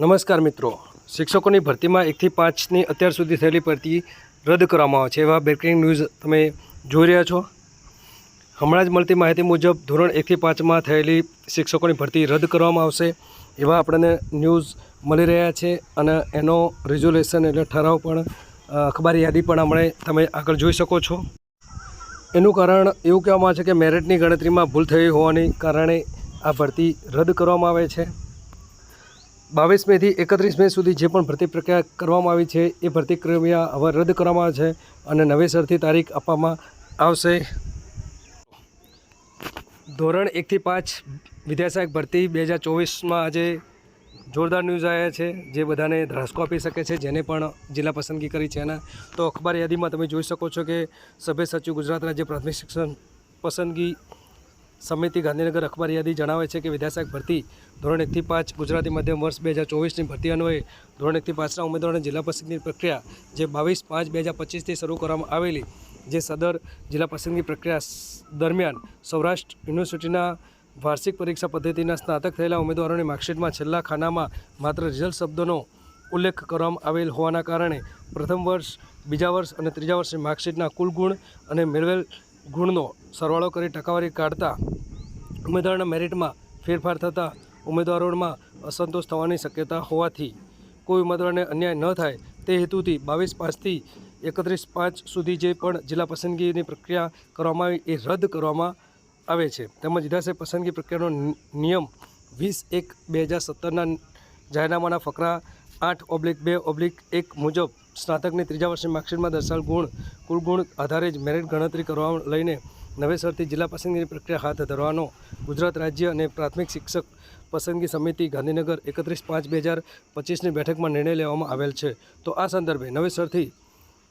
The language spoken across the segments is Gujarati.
નમસ્કાર મિત્રો. શિક્ષકોની ભરતીમાં એકથી પાંચની અત્યાર સુધી થયેલી ભરતી રદ કરવામાં આવે છે એવા બ્રેકિંગ ન્યૂઝ તમે જોઈ રહ્યા છો. હમણાં જ મળતી માહિતી મુજબ ધોરણ એકથી પાંચમાં થયેલી શિક્ષકોની ભરતી રદ કરવામાં આવશે એવા આપણને ન્યૂઝ મળી રહ્યા છે અને એનો રિઝોલ્યુશન એટલે ઠરાવ પણ અખબાર યાદી પણ હમણાં તમે આગળ જોઈ શકો છો. એનું કારણ એવું કહેવામાં આવે છે કે મેરિટની ગણતરીમાં ભૂલ થઈ હોવાની કારણે આ ભરતી રદ કરવામાં આવે છે. બાવીસ મેથી એકત્રીસ મે સુધી જે પણ ભરતી પ્રક્રિયા કરવામાં આવી છે, એ ભરતી પ્રક્રિયા હવે રદ કરવામાં આવે છે અને નવેસરથી તારીખ આપવામાં આવશે. ધોરણ એકથી પાંચ વિદ્યાસહાયક ભરતી બે હજાર ચોવીસમાં આજે જોરદાર ન્યૂઝ આવ્યા છે, જે બધાને ધ્રાસકો આપી શકે છે, જેને પણ જિલ્લા પસંદગી કરી છે. એના તો અખબાર યાદીમાં તમે જોઈ શકો છો કે સભ્ય સચિવ ગુજરાત રાજ્ય પ્રાથમિક શિક્ષણ પસંદગી સમિતિ ગાંધીનગર અખબાર યાદી જણાવે છે કે વિદ્યાસહાયક ભરતી ધોરણ એકથી પાંચ ગુજરાતી માધ્યમ વર્ષ બે હજાર ચોવીસની ભરતી અન્વયે ધોરણ એકથી પાંચના ઉમેદવારોને જિલ્લા પસંદગીની પ્રક્રિયા જે બાવીસ પાંચ બે હજાર પચીસથી શરૂ કરવામાં આવેલી, જે સદર જિલ્લા પસંદગી પ્રક્રિયા દરમિયાન સૌરાષ્ટ્ર યુનિવર્સિટીના વાર્ષિક પરીક્ષા પદ્ધતિના સ્નાતક થયેલા ઉમેદવારોની માર્કશીટમાં છેલ્લા ખાનામાં માત્ર રિઝલ્ટ શબ્દોનો ઉલ્લેખ કરવામાં આવેલ હોવાના કારણે પ્રથમ વર્ષ, બીજા વર્ષ અને ત્રીજા વર્ષની માર્કશીટના કુલ ગુણ અને મેળવેલ ગુણનો સરવાળો કરી ટકાવારી કાઢતા ઉમેદવારના મેરિટમાં ફેરફાર થતાં ઉમેદવારોમાં અસંતોષ થવાની શક્યતા હોવાથી કોઈ ઉમેદવારને અન્યાય ન થાય તે હેતુથી બાવીસ પાંચથી એકત્રીસ પાંચ સુધી જે પણ જિલ્લા પસંદગીની પ્રક્રિયા કરવામાં આવી એ રદ કરવામાં આવે છે. તેમજ વિધાનસભા પસંદગી પ્રક્રિયાનો નિયમ વીસ એક બે હજાર સત્તરના જાહેરનામાના ફકરા આઠ ઓબ્લિક બે ઓબ્લિક એક મુજબ સ્નાતકની ત્રીજા વર્ષની માર્કશીટમાં દર્શાવેલ ગુણ, કુલ ગુણ આધારે જ મેરિટ ગણતરી કરવા લઈને નવેસરથી જિલ્લા પસંદગીની પ્રક્રિયા હાથ ધરવાનો. ગુજરાત રાજ્ય અને પ્રાથમિક શિક્ષક પસંદગી સમિતિ ગાંધીનગર એકત્રીસ પાંચ બે હજાર પચીસની બેઠકમાં નિર્ણય લેવામાં આવેલ છે. તો આ સંદર્ભે નવેસરથી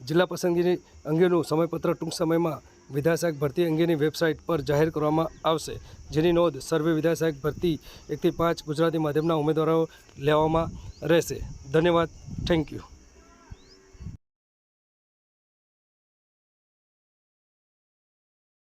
જિલ્લા પસંદગીની અંગેનું સમયપત્ર ટૂંક સમયમાં વિધાયક ભરતી અંગેની વેબસાઇટ પર જાહેર કરવામાં આવશે. જેની નોંધ સર્વે વિધાયક ભરતી એકથી પાંચ ગુજરાતી માધ્યમના ઉમેદવારો લેવામાં રહેશે. ધન્યવાદ. Thank you.